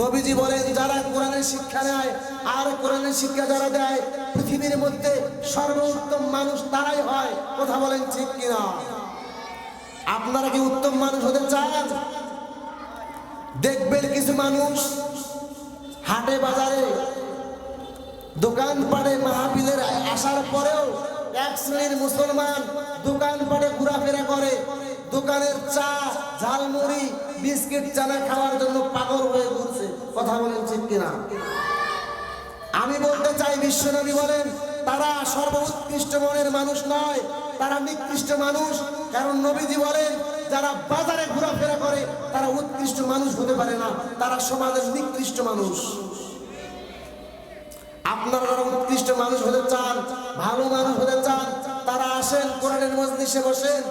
নবীজি বলেন, যারা কোরআনের শিক্ষা নেয় আর কোরআনের শিক্ষা যারা দেয়, পৃথিবীর মধ্যে সর্বোত্তম মানুষ তারাই হয়। কথা বলেন ঠিক কিনা? আপনারা কি উত্তম মানুষ হতে চান? দেখবেন কিছু মানুষ হাটে বাজারে দোকান পাড়ে মাহফিলের আসার পরেও এক শ্রেণির মুসলমান দোকান পাড়ে ঘোরাফেরা করে। দোকানের চা, ঝালমুড়ি, বিস্কিট চানা খাওয়ার জন্য পাগল হয়ে ঘুরছে। কথা বলেন ঠিক কিনা? আমি বলতে চাই, বিশ্বনবী বলেন, তারা সর্বোৎকৃষ্ট মনের মানুষ নয়, তারা নিকৃষ্ট মানুষ। কারণ নবীজি বলেন, যারা বাজারে ঘোরাফেরা করে, তারা উৎকৃষ্ট মানুষ হতে পারে না, তারা সমাজের নিকৃষ্ট মানুষ। আপনারা যারা উৎকৃষ্ট মানুষ হতে চান, ভালো মানুষ হতে চান, তারা আসেন, কোরআনের মজলিসে বসেন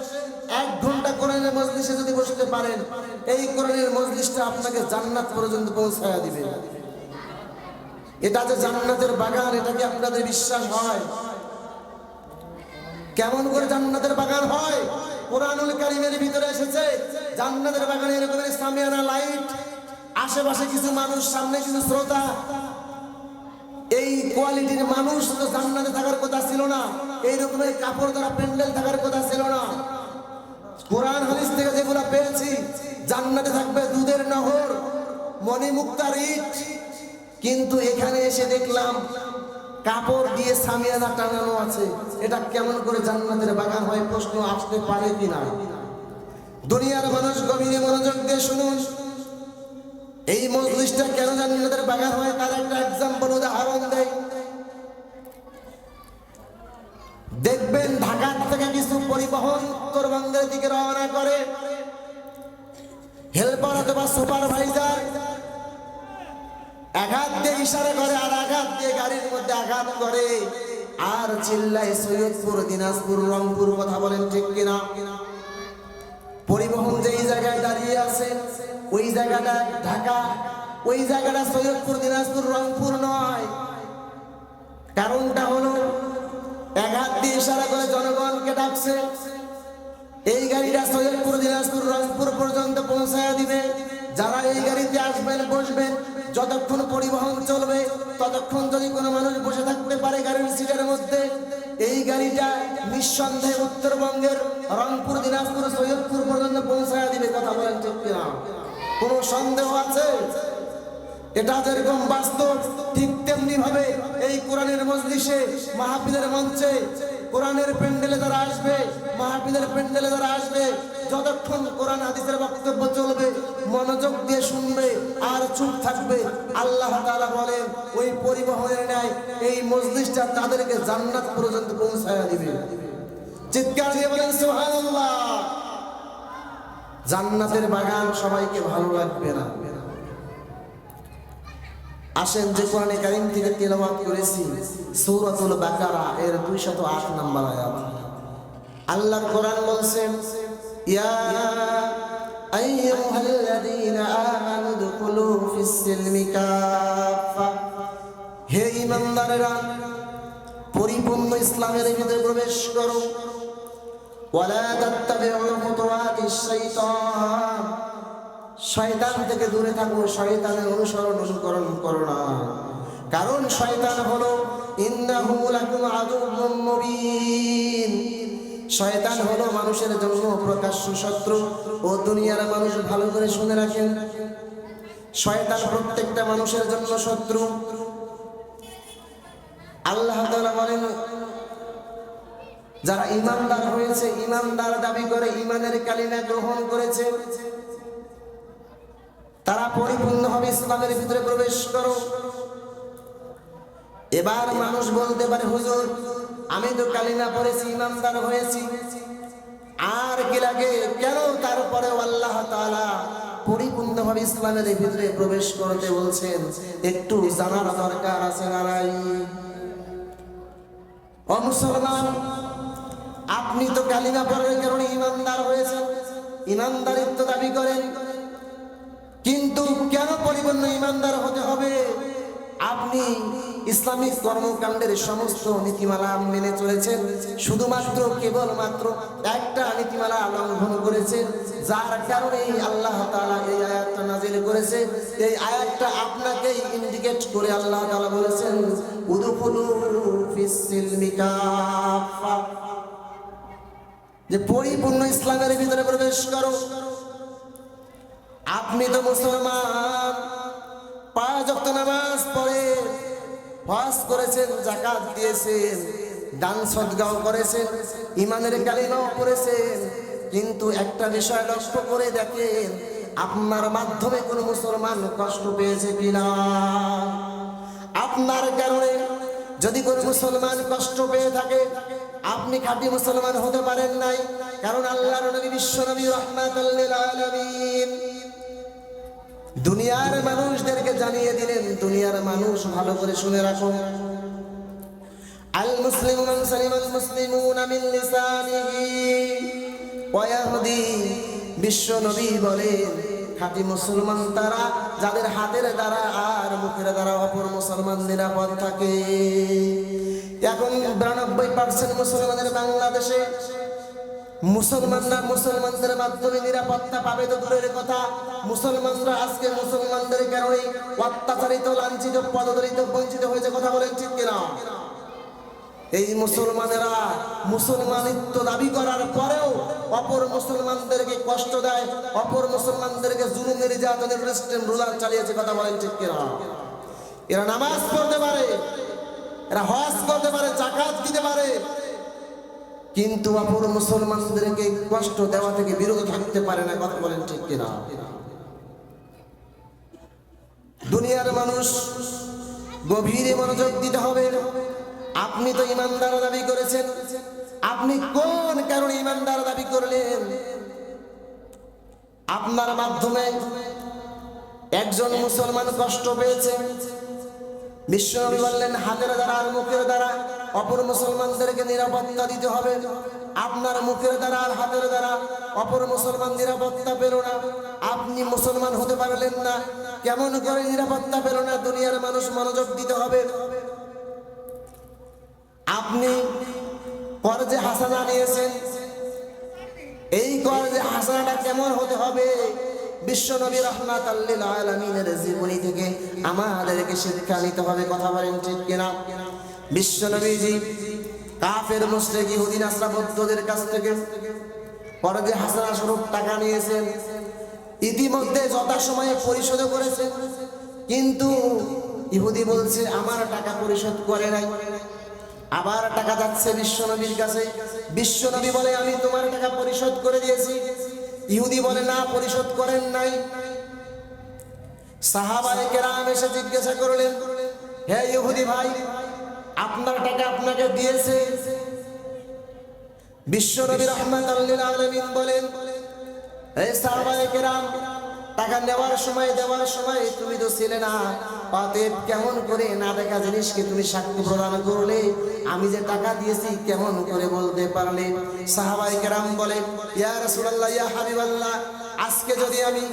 এক ঘণ্টা কোরআনের মজলিসে যদি বসতে পারেন, এই কোরআনের মজলিসটা আপনাকে জান্নাত পর্যন্ত পৌঁছায়া দিবে। এটা যে জান্নাতের বাগান, এটা কি আপনাদের বিশ্বাস হয়? কেমন করে জান্নাতের বাগান হয়? কোরআনুল কারিমের ভিতরে এসেছে, জান্নাতের বাগানে এরকম সামিয়ানা লাইট, আশেপাশে কিছু মানুষ, সামনে কিছু শ্রোতা। এই কোয়ালিটির মানুষ তো জান্নাতে থাকার কথা ছিল না এই রকমের কাপড় দ্বারা প্যান্ডেল থাকার কথা ছিল না। কোরআন হাদিস থেকে যেগুলো পেয়েছি, জান্নাতে থাকবে দুধের নহর মণিমুক্তার ইট কিন্তু এখানে এসে দেখলাম, কাপড় দিয়ে সামিয়ানা টানানো আছে। এটা কেমন করে জান্নাতের বাগান হয় প্রশ্ন আসতে পারে কিনা দুনিয়ার মানুষ গভীরে মনোযোগ দিয়ে শুনুন। এই মজলিসটা কেন জান্নাতের বাগান হয়? তার একটা এক্সাম্পল উদাহরণ দেয় দেখবেন ঢাকার থেকে কিছু পরিবহন উত্তরবঙ্গের দিকে রওনা করে, হেল্পার অথবা সুপারভাইজার আঘাত দিয়ে ইশারা করে আর আঘাত দিয়ে গাড়ির মধ্যে আঘাত করে। আর চিল্লায় সৈয়দপুর, দিনাজপুর, রংপুর কথা বলেন ঠিক কিনা? পরিবহন যেই জায়গায় দাঁড়িয়ে আছে, ওই জায়গাটা ঢাকা, ওই জায়গাটা সৈয়দপুর, দিনাজপুর, রংপুর নয়। কারণটা হলো আঘাত দিয়ে ইশারা করে জনগণকে ডাকছে। এই গাড়িটা সৈয়দপুর, দিনাজপুর, রংপুর পর্যন্ত পৌঁছায় দিবে। যারা এই গাড়িতে আসবেন, বসবেন, যতক্ষণ পরিবহন চলবে, ততক্ষণ যদি কোনো মানুষ বসে থাকতে পারে গাড়ির সিটের মধ্যে, এই গাড়িটা নিঃসন্দেহে উত্তরবঙ্গের রংপুর, দিনাজপুর, সৈয়দপুর পর্যন্ত পৌঁছায় দিবে, কথা বলেন ঠিক কোনো সন্দেহ আছে? এটা যেরকম বাস্তব, ঠিক তেমনি ভাবে এই কোরআনের মজলিসে মাহফিলের মঞ্চে কোরআনের প্যান্ডেলে যারা আসবে, মাহফিলের প্যান্ডেলে যারা আসবে, যতক্ষণ কোরআন হাদিসের বক্তব্য চলবে, মনোযোগ দিয়ে শুনবে, আর চুপ থাকবে, আল্লাহ তাআলা বলেন, ওই পরিবহনের ন্যায় এই মজলিসটা তাদেরকে জান্নাত পর্যন্ত পৌঁছায় দিবে। চিৎকার দিয়ে বলেন, সুবহানাল্লাহ। জান্নাতের বাগান সবাইকে ভালো লাগবে না। আসেন যে কোরআনে কারিম থেকে তেলাওয়াত করেছি, সূরাতুল বাকারা, এর 208 নম্বর আয়াত। আল্লাহর কোরআন বলছেন, ইয়া আইয়ুহাল্লাযীনা আমানু দুখুলু ফিস সিলমি কাফা হে ঈমানদারেরা, পরিপূর্ণ ইসলামের ভিতরে প্রবেশ করো। ওয়ালা তাত্তাবিউ খুতুওয়াতিশ শাইতান শয়তান থেকে দূরে থাকো, শয়তানের অনুসরণ, অনুকরণ করো না। কারণ শয়তান হলো শয়তান হলো মানুষের জন্য প্রকাশ্য শত্রু ও দুনিয়ার মানুষ ভালো করে শুনে রাখেন। শয়তান প্রত্যেকটা মানুষের জন্য শত্রু। আল্লাহ বলেন, যারা ইমানদার হয়েছে, ইমানদার দাবি করে, ইমানের কালিমা গ্রহণ করেছে। তারা পরিপূর্ণভাবে ইসলামের ভিতরে প্রবেশ করো। এবার মানুষ বলতে পারে, হুজুর, আমি তো কালিমা পড়েছি, ইমানদার হয়েছি। আর কি লাগে? কেন তারপরে আল্লাহ তাআলা পরিপূর্ণভাবে ইসলামের ভিতরে প্রবেশ করতে বলছেন? একটু জানার দরকার আছে না নাই? মুসলমান, আপনি তো কালিমা পড়ার কারণে ইমানদার হয়েছেন। ইমানদারিত্ব দাবি করেন। কিন্তু কেন পরিপূর্ণ ইমানদার হতে হবে? আপনি ইসলামিক কর্মকাণ্ডের সমস্ত নীতিমালা মেনে চলেছেন, শুধুমাত্র কেবলমাত্র একটা নীতিমালা লঙ্ঘন করেছেন, যার কারণে আল্লাহ এই আয়াতটা নাজিল করেছে। এই আয়াতটা আপনাকেই ইন্ডিকেট করে আল্লাহ তাআলা বলেছেন যে পরিপূর্ণ ইসলামের ভিতরে প্রবেশ করো। আপনি তো মুসলমান। পাঁচ ওয়াক্ত নামাজ পড়ে হজ করেছেন জাকাত দিয়েছেন, দান সদগাও করেছেন ইমানের কালিমাও পড়েছেন, কিন্তু একটা বিষয় লক্ষ্য করে দেখেন, আপনার মাধ্যমে কোনো মুসলমান কষ্ট পেয়েছে কিনা। আপনার কারণে যদি কোনো মুসলমান কষ্ট পেয়ে থাকে, আপনি খাঁটি মুসলমান হতে পারেন নাই, কারণ আল্লাহর নবী, বিশ্ব নবী রহমাতুল্লিল আলামিন। দুনিয়ার মানুষদেরকে জানিয়ে দিলেন, দুনিয়ার মানুষ ভালো করে শুনে রাখো। আল মুসলিম মান মুসলিমুনা মিন লিসানিহি। ওয়া ইয়াহদি বিশ্ব নবী বলেন খাঁটি মুসলমান তারা, যাদের হাতের দ্বারা আর মুখের দ্বারা অপর মুসলমান নিরাপদ থাকে। এখন বিরানব্বই পার্সেন্ট মুসলমানের বাংলাদেশে মুসলমানরা মুসলমানদের মাধ্যমে নিরাপত্তা পাবে তো দূরের কথা। মুসলমানরা আজকে মুসলমানদের কারণে অত্যাচারিত, লাঞ্ছিত, পদদলিত, বঞ্চিত হয়েছে কথা বলেন ঠিক কিনা? এই মুসলমানেরা মুসলমানিত্ব দাবি করার পরেও অপর মুসলমানদেরকে কষ্ট দেয়, অপর মুসলমানদেরকে জুলুম, নির্যাতনের রেস্টেন্ট রুলার চালিয়েছে কথা বলেন ঠিক কিনা? এরা নামাজ পড়তে পারে, এরা হজ করতে পারে, জাকাত দিতে পারে কিন্তু অপর মুসলমানদেরকে কষ্ট দেওয়া থেকে বিরত থাকতে পারে না, কথা বলেন ঠিক কিনা? দুনিয়ার মানুষ গভীরে মনোযোগ দিতে হবে। আপনি তো ইমানদার দাবি করেছেন। আপনি কোন কারণে ইমানদার দাবি করলেন? আপনার মাধ্যমে একজন মুসলমান কষ্ট পেয়েছে। বিশ্বনবী বললেন হাতের দ্বারা আর মুখের দ্বারা অপর মুসলমানদেরকে নিরাপত্তা দিতে হবে। আপনার মুখের দ্বারা আর হাতের দ্বারা অপর মুসলমান নিরাপত্তা পেল না। আপনি মুসলমান হতে পারলেন না। কেমন করে নিরাপত্তা পেল না? দুনিয়ার মানুষ মনোযোগ দিতে হবে। আপনি কর্জে হাসানা নিয়েছেন এই কর্জে হাসানাটা কেমন হতে হবে? বিশ্ব নবী রহমাত আলমিনের জীবনী থেকে আমাদেরকে শিক্ষা নিতে হবে, কথা বলেন ঠিক কিনা? বিশ্ব নবীজি কাফের, মুশরিক, ইহুদি, নাসরা, বৌদ্ধদের কাছ থেকে কর্জে হাসানা স্বরূপ টাকা নিয়েছেন। ইতিমধ্যে যথাসময়ে পরিশোধ করেছেন। কিন্তু ইহুদি বলছে, আমার টাকা পরিশোধ করে নাই। আবার টাকা যাচ্ছে বিশ্বনবীর কাছে। বিশ্বনবী বলে, আমি তোমার টাকা পরিশোধ করে দিয়েছি। ইহুদি বলে, না, পরিশোধ করেন নাই। সাহাবায়ে কেরাম এসে জিজ্ঞাসা করলেন, হে ইহুদি ভাই, আপনার টাকা আপনাকে দিয়েছে? বিশ্বনবী রহমাতুল্লিল আলামিন বলেন হে সাহাবায়ে কেরাম, টাকা নেওয়ার সময়, দেওয়ার সময় তুমি তো ছিলে না। অতএব কেমন করে না দেখা জিনিসকে তুমি সাক্ষ্য প্রদান করলে? আমি যে টাকা দিয়েছি কেমন করে বলতে পারলে? সাহাবাই কেরাম বলে আজকে যদি আমি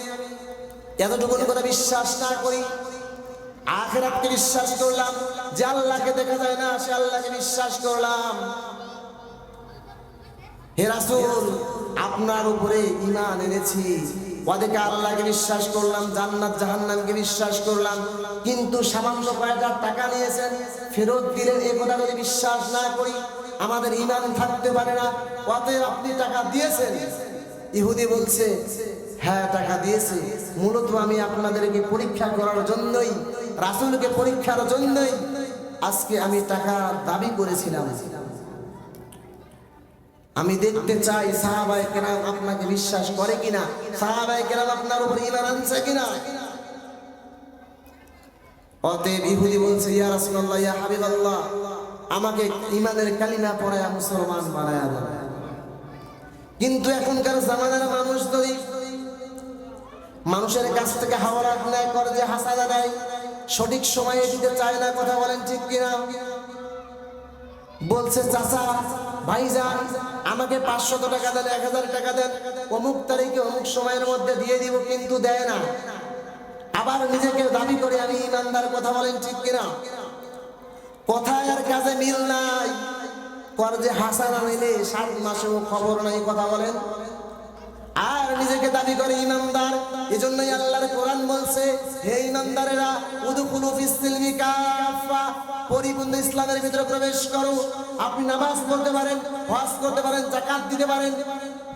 এতটুকু কথা বিশ্বাস না করি আখের আখেরাতকে বিশ্বাস করলাম, যে আল্লাহকে দেখা যায় না, সে আল্লাহকে বিশ্বাস করলাম। হে রাসূল, আপনার উপরে ঈমান এনেছি। ওদেরকে আল্লাহকে বিশ্বাস করলাম, জান্নাত, জাহান্নামকে বিশ্বাস করলাম, কিন্তু সামান্য কয়েকটা টাকা নিয়েছেন, ফেরত দিলেন এ কথা যদি বিশ্বাস না করি, আমাদের ইমান থাকতে পারে না, অতএব আপনি টাকা দিয়েছেন। ইহুদি বলছে হ্যাঁ টাকা দিয়েছে, মূলত আমি আপনাদেরকে পরীক্ষা করার জন্যই, রাসূলকে পরীক্ষার জন্যই আজকে আমি টাকা দাবি করেছিলাম। আমি দেখতে চাই সাহাবাই কেরাম আপনাকে বিশ্বাস করে কিনা? সাহাবাই কেরাম আপনার উপর ইমান আনছে কিনা? অতএব ইহুদি বলছে, ইয়া রাসূলুল্লাহ, ইয়া হাবিবাল্লাহ, আমাকে ইমানের কালিমা পড়ায়া মুসলমান বানায়া কিন্তু এখনকার জামানার মানুষ যদি মানুষের কাছ থেকে হাওলাত নেয়, করে যে হাসানা দেয়, সঠিক সময়ে দিতে চায় না, কথা বলেন ঠিক কিনা? বলছে, চাচা ভাই ভাইজান, আমাকে পাঁচশত টাকা দেন, এক হাজার টাকা দেন। অমুক তারিখে অমুক সময়ের মধ্যে দিয়ে দিব, কিন্তু দেয় না। আবার নিজেকে দাবি করে আমি ইমানদার কথা বলেন, ঠিক কিনা? কথায় আর কাজে মিল নাই। পর যে হাসান আনিলে সাত মাসেও খবর নাই কথা বলেন আর নিজেকে দাবি করে ইমানদার। এজন্যই আল্লাহর কোরআন বলছে, হে ইমানদারেরা উদুকুলু ফিস সিলমি কাফা পরিপূর্ণ ইসলামের ভিতরে প্রবেশ করো। আপনি নামাজ পড়তে পারেন, হজ করতে পারেন, যাকাত দিতে পারেন,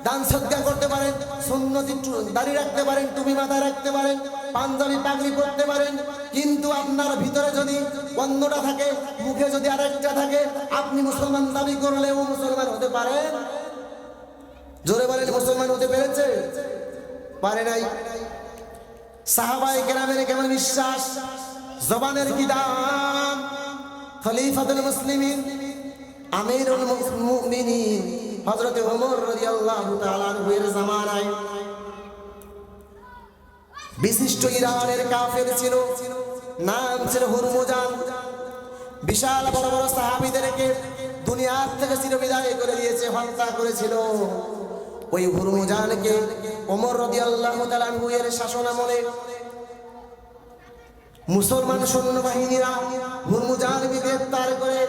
দান সদ্গা করতে পারেন, সুন্নতি টু- দাড়ি রাখতে পারেন, টুপি মাথায় রাখতে পারেন, পাঞ্জাবি পাগড়ি পরতে পারেন। কিন্তু আপনার ভিতরে যদি অন্যটা থাকে, মুখে যদি আরেকটা থাকে, আপনি মুসলমান দাবি করলেও মুসলমান হতে পারেন। জোরে বলেন, মুসলমান হতে পেরেছে? পারে নাই। সাহাবাই গ্রামের কেমন বিশ্বাস জবানের কি দাম? খলিফাতুল মুসলিমিন, আমিরুল মুমিনিন, হযরত ওমর রাদিয়াল্লাহু তাআলা এর জামানায় বিশিষ্ট ইরানের কাফের ছিল, নাম ছিল হুরমুজান। বিশাল বড় বড় সাহাবীদেরকে দুনিয়ার থেকে চিরবিদায় করে দিয়েছে, হত্যা করেছিল। ওই হুরমুজানকে ওমর রাদিয়াল্লাহু তাআলা এর শাসন আমলে মুসলমান সৈন্যবাহিনীরা হুরমুজানকে গ্রেফতার করে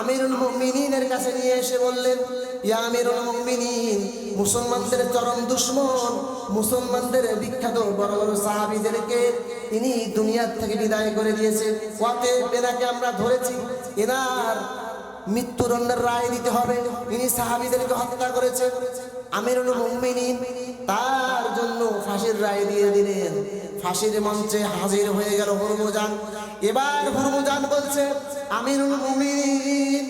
আমিরুল মুমিনিনের কাছে নিয়ে এসে বললেন, ইয়া আমিরুল মুমিনিন, মুসলমানদের চরম দুশ্মন, মুসলমানদের বিখ্যাত বড় বড় সাহাবীদেরকে ইনি দুনিয়ার থেকে বিদায় করে দিয়েছে। পথে এনাকে আমরা ধরেছি, এনার মৃত্যুদণ্ডের রায় দিতে হবে। ইনি সাহাবীদেরকে হত্যা করেছে আমিরুল মুমিনিন তার জন্য ফাঁসির রায় দিয়ে দিলেন। ফাঁসির মঞ্চে হাজির হয়ে গেল হুরমুজান। এবার হুরমুজান বলছে, আমিরুল মুমিনিন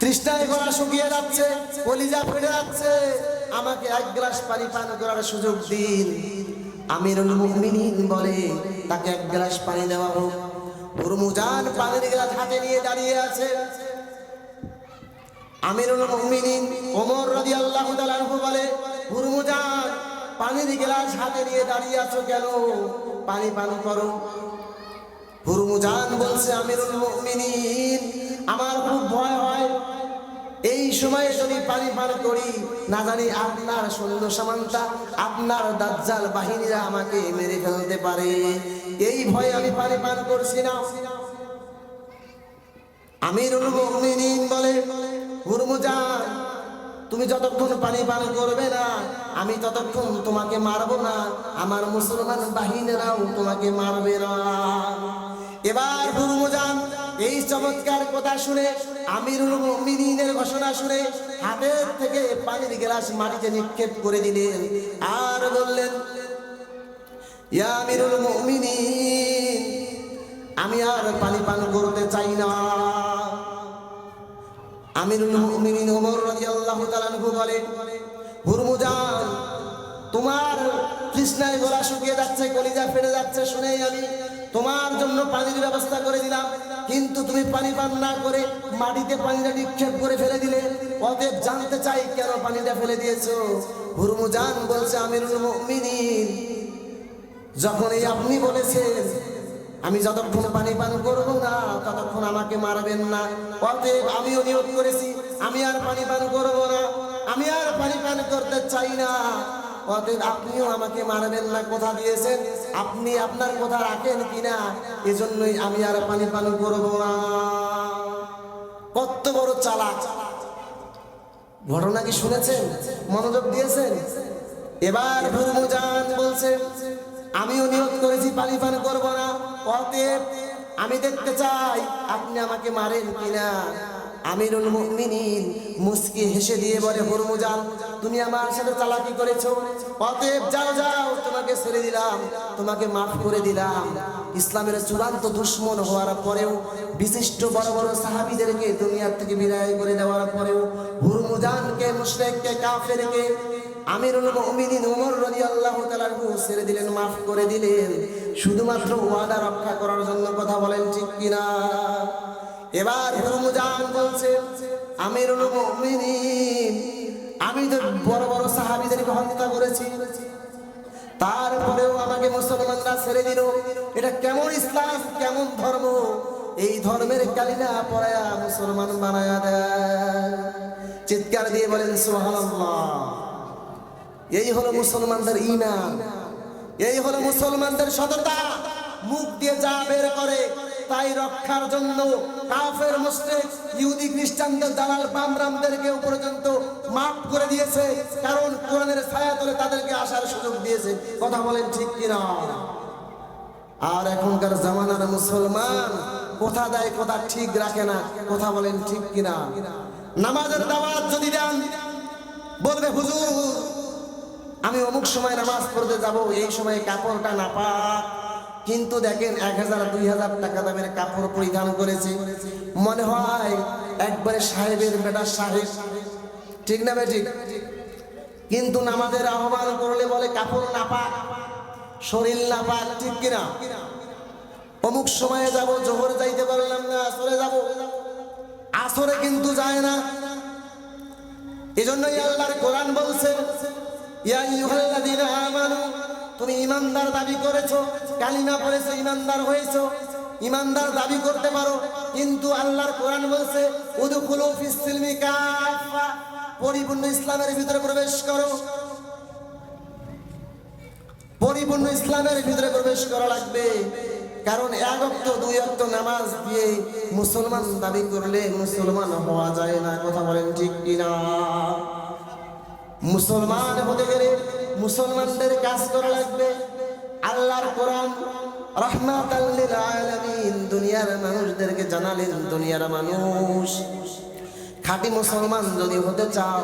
তৃষ্ণায় গলা শুকিয়ে যাচ্ছে, কলিজা ফেটে যাচ্ছে। আমাকে এক গ্লাস পানি পান করার সুযোগ দিন। আমিরুল মুমিনিন বলে, তাকে এক গ্লাস পানি দেওয়া হোক। হুরমুজান পানির গ্লাস হাতে নিয়ে দাঁড়িয়ে আছে। আমিরুল মুমিনিন ওমর বলে হুরমুজান পানির গ্লাস হাতে নিয়ে দাঁড়িয়ে আছো কেন? পানি পান করো। হুরমুজান বলছে, আমিরুল মুমিনিন, আমার খুব ভয় হয়। এই সময়ে যদি পানি পান করি, না জানি আপনার সৈন্য সামান্তা, আপনার দাজ্জাল বাহিনীরা আমাকে মেরে ফেলতে পারে। এই ভয়ে আমি পানি পান করছি না। আমিরুল মুমিনিন বলে হুরমুজান তুমি যতক্ষণ পানি পান করবে না, আমি ততক্ষণ তোমাকে মারবো না। আমার মুসলমান বাহিনীরাও তোমাকে মারবে না। এবার হুরমুজান এই চমৎকার কথা শুনে আমিরুল মুমিনিনের ঘোষণা শুনে হাতের থেকে পানির গ্লাস মাটিতে নিক্ষেপ করে দিলেন আর বললেন আমি আর পানি পান করতে চাই না। আমিরুল মুমিনিন ওমর রাদিয়াল্লাহু তাআলা আনহু বলে, হুরমুজান, তোমার তৃষ্ণায় গলা শুকিয়ে যাচ্ছে, কলিজা ফেটে যাচ্ছে শুনেই আমি তোমার জন্য পানির ব্যবস্থা করে দিলাম। কিন্তু তুমি পানি পান না করে মাটিতে পানিটা নিক্ষেপ করে ফেলে দিলে। অতএব জানতে চাই কেন পানিটা ফেলে দিয়েছ? হুরমুজান বলছে, আমিরুল মুমিনিন যখন এই আপনি বলেছেন আমি যতক্ষণ পানি পান করব না, ততক্ষণ আমাকে মারবেন না। অতএব আমিও নিয়োগ করেছি, আমি আর পানি পান করব না, আমি আর পানি পান করতে চাই না। অতএব আপনিও আমাকে মারবেন না, কথা দিয়েছেন। আপনি আপনার কথা রাখেন কিনা, এজন্যই আমি আর পানি পান করব না। কত বড় চালাক। ঘটনা কি শুনেছেন? মনোযোগ দিয়েছেন? এবার হুরমুজান বলছে আমিও নিয়োগ করেছি, পানি পান করব না। অতএব, আমি দেখতে চাই আপনি আমাকে মারেন কিনা। আমিরুল মুমিনিন মুস্কি হেসে দিয়ে বলে, হুরমুজান, তুমি আমার সাথে চালাকি করেছ। অতএব যাও যাও, তোমাকে ছেড়ে দিলাম, তোমাকে মাফ করে দিলাম। ইসলামের চূড়ান্ত দুশ্মন হওয়ার পরেও, বিশিষ্ট বড় বড় সাহাবীদেরকে দুনিয়ার থেকে বিদায় করে দেওয়ার পরেও, হুরমুজানকে, মুশরিককে, কাফেরকে আমিরুল মুমিনিন ওমর রাদিয়াল্লাহু তাআলা আনহু ছেড়ে দিলেন, মাফ করে দিলেন। শুধুমাত্র ওয়াদা রক্ষা করার জন্য কথা বলেন ঠিক কিনা? এবার হুরমুজান বলছে মুমিনিন, আমি তো বড় বড় সাহাবীদেরকে হত্যা করেছি। তারপরেও আমাকে মুসলমানরা ছেড়ে দিল। এটা কেমন ইসলাম, কেমন ধর্ম? এই ধর্মের কালিনা পড়ায়া মুসলমান বানায়া দেয়। চিৎকার দিয়ে বলেন, সুবহানাল্লাহ। এই হলো মুসলমানদের ইমান এই হলো মুসলমানদের সততা। মুখ দিয়ে যা বের করে তাই রক্ষার জন্য কাফের মুশরিক, ইহুদি খ্রিস্টানদের দালাল, বামরামদেরকে পর্যন্ত মাফ করে দিয়েছে। কারণ কোরআনের ছায়া তলে তাদেরকে আসার সুযোগ দিয়েছে। কথা বলেন ঠিক কিনা? আর এখনকার জামানার মুসলমান কোথা দেয়, কোথা ঠিক রাখে না। কথা বলেন ঠিক কিনা? নামাজের দাওয়াত যদি দেন, বলবে, হুজুর, আমি অমুক সময় নামাজ পড়তে যাব, এই সময় কাপড়টা না পাক কিন্তু দেখেন এক হাজার দুই হাজার টাকা দামের কাপড় পরিধান করেছে। মনে হয় একবারে সাহেবের বেটা সাহেব। ঠিক না বেঠিক কিন্তু নামাজের আহ্বান করলে বলে কাপড় না পাক, শরীর না পাক, ঠিক কিনা? অমুক সময়ে যাব, জোহর যাইতে পারলাম না, আসরে যাব। আসরে কিন্তু যায় না। এজন্যই আল্লাহর কোরআন বলছে, ইয়া আইয়ুহাল্লাযীনা আমানু তুমি ইমানদার দাবি করেছ কালিমা পড়েছো ইমানদার হয়েছো। ইমানদার দাবি করতে পারো, কিন্তু আল্লাহর কোরআন বলছে পরিপূর্ণ ইসলামের ভিতরে প্রবেশ করো। পরিপূর্ণ ইসলামের ভিতরে প্রবেশ করা লাগবে। কারণ এক অক্ত, দুই অক্ত নামাজ দিয়ে মুসলমান দাবি করলে মুসলমান হওয়া যায় না। কথা বলেন ঠিক কিনা? মুসলমান হতে গেলে মুসলমানদের কাজ করা লাগবে। আল্লাহর কোরআন আলামিন, দুনিয়ার মানুষদেরকে জানালেন, দুনিয়ার মানুষ। খাঁটি মুসলমান যদি হতে চাও,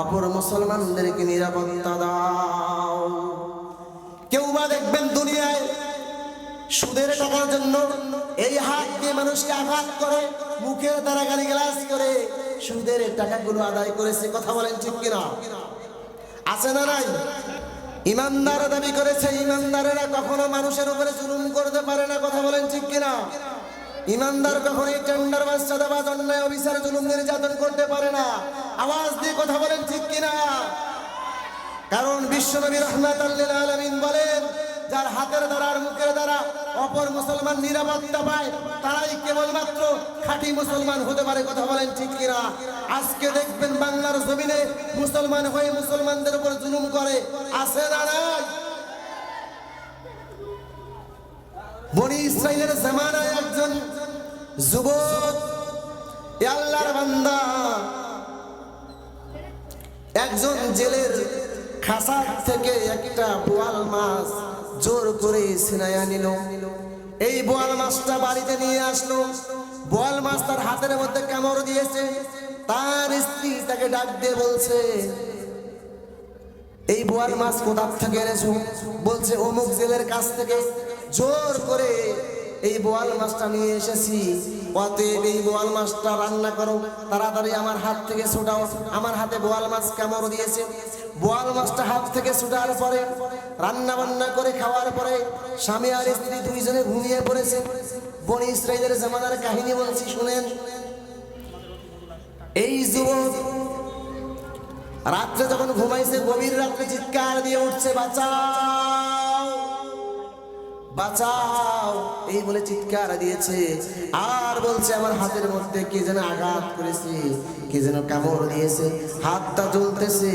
অপর মুসলমানদেরকে নিরাপত্তা দাও। কেউ বা দেখবেন দুনিয়ায় সুদের টাকার জন্য এই হাত দিয়ে মানুষকে আঘাত করে, মুখের দ্বারা গালি গ্লাস করে, সুদের টাকাগুলো আদায় করেছে। কথা বলেন ঠিক কিনা? আছে না নাই? ইমানদার দাবি করেছে, ইমানদারেরা কখনো মানুষের উপরে জুলুম করতে পারে না, কথা বলেন ঠিক কিনা? ইমানদার কখনোই টেন্ডার বা চাঁদাবাজ অন্যায় অফিসার জুলুম নির্যাতন করতে পারে না। আওয়াজ দিয়ে কথা বলেন ঠিক কিনা? কারণ বিশ্বনবী রহমাত আলামিন বলেন যার হাতের দ্বারা আর মুখের দ্বারা অপর মুসলমান নিরাপত্তা পায়, তারাই কেবলমাত্র খাঁটি মুসলমান হতে পারে, কথা বলেন ঠিক কিনা? আজকে দেখবেন বাংলার জমিনে মুসলমান হয়ে মুসলমানদের উপর জুলুম করে। আছে না বনি জামানায় একজন যুবক আল্লাহর বান্দা, একজন জেলের খাসা থেকে একটা বোয়াল মাছ জোর করে সিনায়া নিল এই বোয়াল মাছটা বাড়িতে নিয়ে আসলো। বোয়াল মাছ তার হাতের মধ্যে কামড় দিয়েছে। তার স্ত্রী তাকে ডাক দিয়ে বলছে, এই বোয়াল মাছ কোথার থেকে এনেছো? বলছে, অমুক জেলের কাছ থেকে। জোর করে এই বোয়াল মাছটা নিয়ে এসেছি। অতএব এই বোয়াল মাছটা রান্না করো। তাড়াতাড়ি আমার হাত থেকে ছোটাও। আমার হাতে বোয়াল মাছ কামড় দিয়েছে। বোয়াল মাছটা হাত থেকে ছোটার পরে রান্না বান্না করে খাওয়ার পরে স্বামী আর স্ত্রী দুইজনে ঘুমিয়ে পড়েছে। বনি ইসরায়েলের জামানার কাহিনী বলছি, শুনেন। এই যুবক রাত্রে যখন ঘুমাইছে, গভীর রাত্রে চিৎকার দিয়ে উঠছে, বাঁচাও বাঁচাও। এই বলে চিৎকার দিয়েছে। আর বলছে, আমার হাতের মধ্যে কে যেন আঘাত করেছে, কে যেন কামড় দিয়েছে, হাতটা জ্বলতেছে,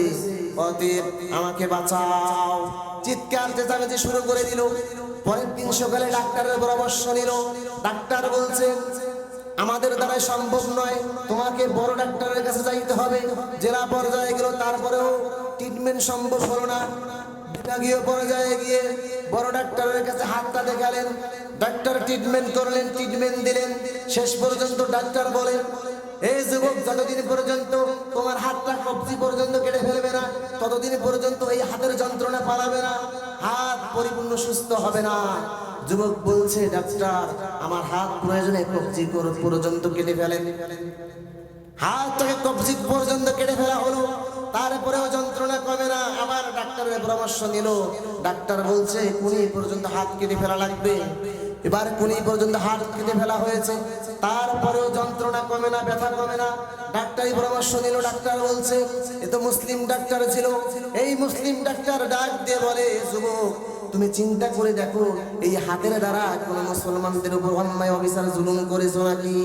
অতএব আমাকে বাঁচাও। চিৎকার চেঁচামেচি শুরু করে দিল। পরের দিন সকালে ডাক্তারের পরামর্শ নিল। ডাক্তার বলছে, আমাদের দ্বারা সম্ভব নয়। তোমাকে বড় ডাক্তারের কাছে যাইতে হবে। জেলা পর্যায়ে গেল, তারপরেও ট্রিটমেন্ট সম্ভব হলো না। বিভাগীয় পর্যায়ে গিয়ে বড় ডাক্তারের কাছে হাতটা দেখালেন। ডাক্তার ট্রিটমেন্ট করলেন ট্রিটমেন্ট দিলেন। শেষ পর্যন্ত ডাক্তার বলেন এই যুবক, যতদিন পর্যন্ত তোমার হাতটা কবজি পর্যন্ত কেটে ফেলবে না ততদিন পর্যন্ত এই হাতের যন্ত্রণা পালাবে না, হাত পরিপূর্ণ সুস্থ হবে না। যুবক বলছে, ডাক্তার, আমার হাত প্রয়োজনে কবজি পর্যন্ত কেটে ফেলেন। হাতটাকে কবজি পর্যন্ত কেটে ফেলা হলো। তারপরেও যন্ত্রণা কমে না। আবার ডাক্তারের পরামর্শ নিল। ডাক্তার বলছে কুড়ি পর্যন্ত হাত কেটে ফেলা লাগবে। এবার কুনি পর্যন্ত হাত কেটে ফেলা হয়েছে। তারপরেও যন্ত্রণা কমে না, ব্যথা কমে না। ডাক্তারি পরামর্শ নিল, ডাক্তার বলছে, এ তো মুসলিম ডাক্তার ছিল। এই মুসলিম ডাক্তার ডাক দিয়ে বলে, যুবক, তুমি চিন্তা করে দেখো, এই হাতের দ্বারা কোন মুসলমানদের উপর অন্যায় অফিসার জুলুম করেছ নাকি?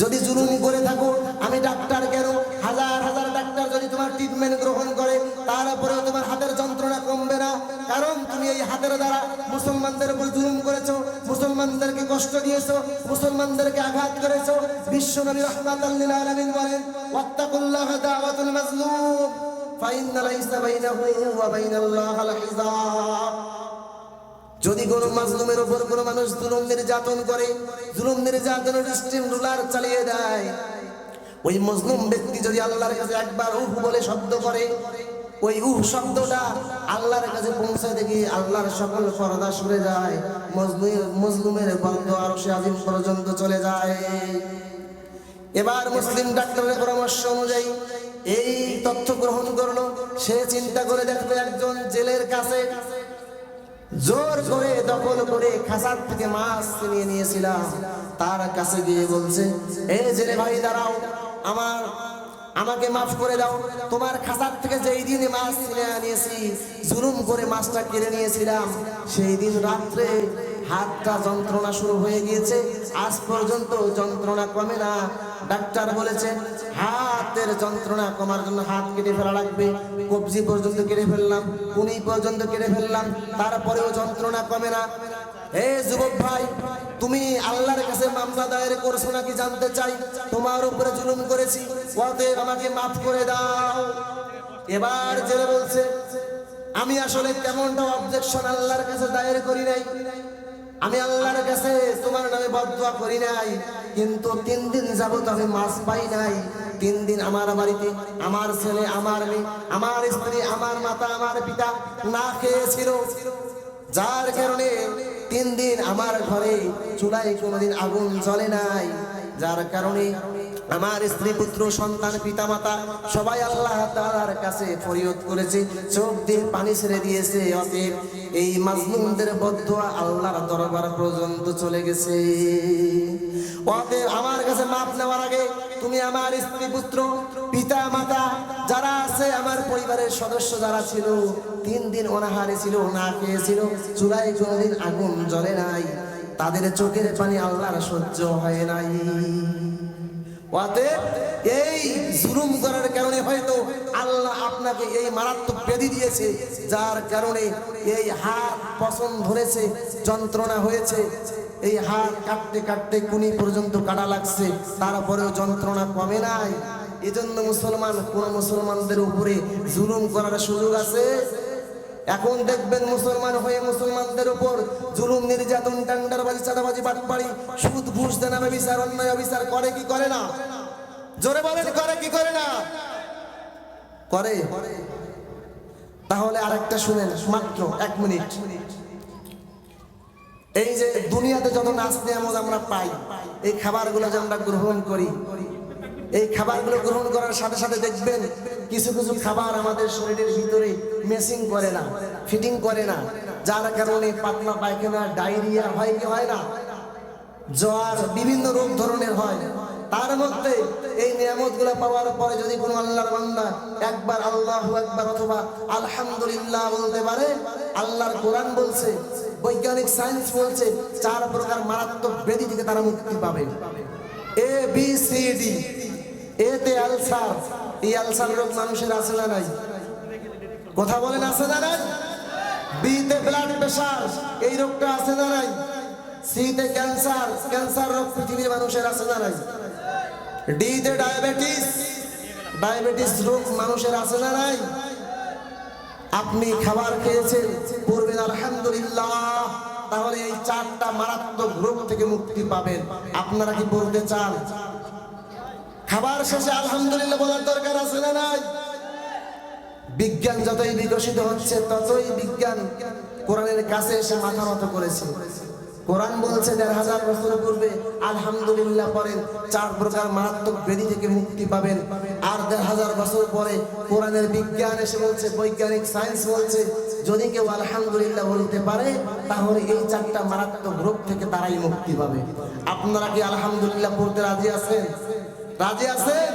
যদি জুলুম করে থাকো, আমি ডাক্তার কেন? হাজার হাজার ডাক্তার যদি তোমার ট্রিটমেন্ট গ্রহণ করে, তারপরেও তোমার হাতের যন্ত্রণা কমবে না। কারণ তুমি এই হাতের দ্বারা মুসলমানদের উপর জুলুম কষ্ট দিয়েছ, মুসলমানদেরকে আঘাত করেছ। বিশ্ব নবী রহমাতাল লিল আলামিন বলেন যদি কোনো মাজলুমের উপর কোনো মানুষ জুলুম নির্যাতন করে, জুলুম নির্যাতনের স্টিম রুলার চালিয়ে দেয়। ওই মজলুম ব্যক্তি যদি আল্লাহর কাছে একবার উহ বলে শব্দ করে ওই উহ শব্দটা আল্লাহর কাছে পৌঁছায় দেখি আল্লাহর সকল পরদা সরে যায় মজলুমের বন্ধ আরও সে আজিম পর্যন্ত চলে যায়। এবার মুসলিম ডাক্তারের পরামর্শ অনুযায়ী এই তথ্য গ্রহণ করল। সে চিন্তা করে দেখবে একজন জেলের কাছে জোর করে দখল করে খাসার থেকে মাছ কিনে নিয়েছিলাম। তার কাছে গিয়ে বলছে এই জেলে ভাই, দাঁড়াও, আমার আমাকে মাফ করে দাও। তোমার খাসার থেকে যেই দিন মাছ কিনে আনিয়েছি, জুলুম করে মাছটা কিনে নিয়েছিলাম, সেই দিন রাত্রে হাতটা যন্ত্রণা শুরু হয়ে গিয়েছে। আজ পর্যন্ত যন্ত্রণা কমে না। ডাক্তার বলেছে, হাতের যন্ত্রণা কমার জন্য হাত কেটে ফেলা লাগবে। কবজি পর্যন্ত কেটে ফেললাম কুনি পর্যন্ত কেটে ফেললাম, তারপরেও যন্ত্রণা কমে না। হে যুবক ভাই, তুমি আল্লাহর কাছে মামলা দায়ের করছ নাকি জানতে চাই? তোমার উপরে জুলুম করেছি, অতএব আমাকে মাফ করে দাও। এবার জেলে বলছে, আমি আসলে তেমনটা অবজেকশন আল্লাহর কাছে দায়ের করি নাই। আমি আল্লাহর কাছে তোমার নামে বদুয়া করি নাই, কিন্তু তিন দিন যাবত আমি মাছ পাই নাই। তিন দিন আমার বাড়িতে আমার ছেলে, আমার মেয়ে, আমার স্ত্রী, আমার মাতা, আমার পিতা না খেয়েছিল। যার কারণে তিন দিন আমার ঘরে চুলায় কোনোদিন আগুন জ্বলে নাই যার কারণে আমার স্ত্রী, পুত্র, সন্তান পিতা মাতা সবাই আল্লাহ তাআলার কাছে ফরিয়াদ করেছে, চোখ দিয়ে পানি ছেড়ে দিয়েছে, অতএব এই মাজলুমদের বদুয়া আল্লাহর দরবার পর্যন্ত চলে গেছে। অতএব আমার কাছে মাপ নেওয়ার আগে তুমি আমার স্ত্রী, পুত্র পিতা মাতা যারা আছে, আমার পরিবারের সদস্য যারা ছিল, তিন দিন অনাহারে ছিল, না খেয়েছিল চুলায় কোনোদিন আগুন জ্বলে নাই, তাদের চোখের পানি আল্লাহর সহ্য হয় নাই। অতএব এই জুলুম করার কারণে হয়তো আল্লাহ আপনাকে এই মারাত্মক ব্যাধি দিয়েছে, যার কারণে এই হাত পছন্দ ধরেছে, যন্ত্রণা হয়েছে। এই হাত কাটতে কাটতে কুনি পর্যন্ত কাটা লাগছে, তারপরেও যন্ত্রণা কমে নাই। এজন্য মুসলমান, কোন মুসলমানদের উপরে জুলুম করার সুযোগ আছে? এখন দেখবেন মুসলমান হয়ে মুসলমানদের উপর জুলুম, নির্যাতন, টান্ডারবাজি, চাঁদাবাজি, বাটপাড়ি, সুদ, ঘুষ দেনাবে বিচার অন্যায় বিচার করে কি করে না? জোরে বলেন, করে কি করে না? করে। তাহলে আরেকটা শুনেন, মাত্র এক মিনিট। এই যে দুনিয়াতে যত নাচ, নিয়ামত আমরা পাই, এই খাবারগুলো যে আমরা গ্রহণ করি, এই খাবারগুলো গ্রহণ করার সাথে সাথে দেখবেন কিছু কিছু খাবার আমাদের শরীরের ভিতরে মেসিং করে না ফিটিং করে না। যার কারণে পাতলা পায়খানা, ডায়রিয়া হয় কি হয় না? জ্বর, বিভিন্ন রোগ ধরনের হয়। তার মধ্যে এই নিয়ামতগুলা পাওয়ার পরে যদি কোনো আল্লাহর বান্দা একবার আল্লাহ একবার অথবা আলহামদুলিল্লাহ বলতে পারে, আল্লাহর কোরআন বলছে, বৈজ্ঞানিক সায়েন্স বলছে, চার প্রকার মারাত্মক ব্যাধি থেকে তারা মুক্তি পাবে। এ বি সি ডি এতে আলসার এই আলসার রোগ মানুষের আছে না নাই? কথা বলেন, আছে না নাই? বিতে ব্লাড প্রেশার এই রোগটা আছে না নাই? সিতে ক্যান্সার ক্যান্সার রোগ পৃথিবীর মানুষের আছে না নাই? ডিতে ডায়াবেটিস ডায়াবেটিস রোগ মানুষের আছে না নাই? আপনি খাবার খেয়েছেন, পড়বেন, আলহামদুলিল্লাহ, তাহলে এই চারটা মারাত্মক রোগ থেকে মুক্তি পাবেন। আপনারা কি বলতে চান? খাবার শেষে আলহামদুলিল্লাহ বলার দরকার আছে না নাই? বিজ্ঞান যতই বিকশিত হচ্ছে, ততই বিজ্ঞান কোরআনের কাছে এসে মাথা মতো করেছে। কোরআন বলছে, দেড় হাজার বছর পূর্বে আলহামদুলিল্লাহ পরে চার প্রকার মারাত্মক ব্যাধি থেকে মুক্তি পাবেন। আর দেড় হাজার বছর পরে কোরআনের বিজ্ঞান এসে বলছে, বৈজ্ঞানিক সায়েন্স বলছে, যদি কেউ আলহামদুলিল্লাহ বলতে পারে, তাহলে এই চারটা মারাত্মক রোগ থেকে তারাই মুক্তি পাবে। আপনারা কি আলহামদুলিল্লাহ পড়তে রাজি আছেন? রাজি আছেন?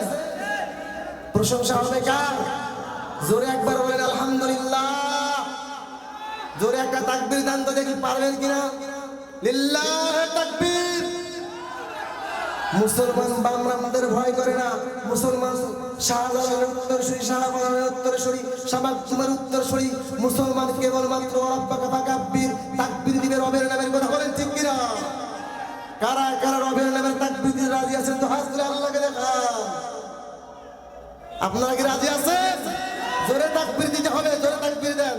প্রশংসা হবে কার? জোরে একবার বলেন, আলহামদুলিল্লাহ। জোরে একটা তাকবীর দান তো দেখি পারবেন কিনা? লিল্লাহ তাকবীর। মুসলমান বামরামদের ভয় করে না? মুসলমান শাহজালালের উত্তরসূরি শাহবানের উত্তরসূরি শামাকুমের উত্তরসূরি। মুসলমান কেবলমাত্র রব্বাকা ফাকাব্বির তাকবীর দিবে রবের নামের কথা বলেন ঠিক কিনা? কারা কারা রবিউল আলমের তাকবীর রাজি আছেন তো? হাত করে আল্লাহকে দেখান। আপনারা কি রাজি আছেন? জোরে তাকবীর দিতে হবে, জোরে তাকবীর দেন।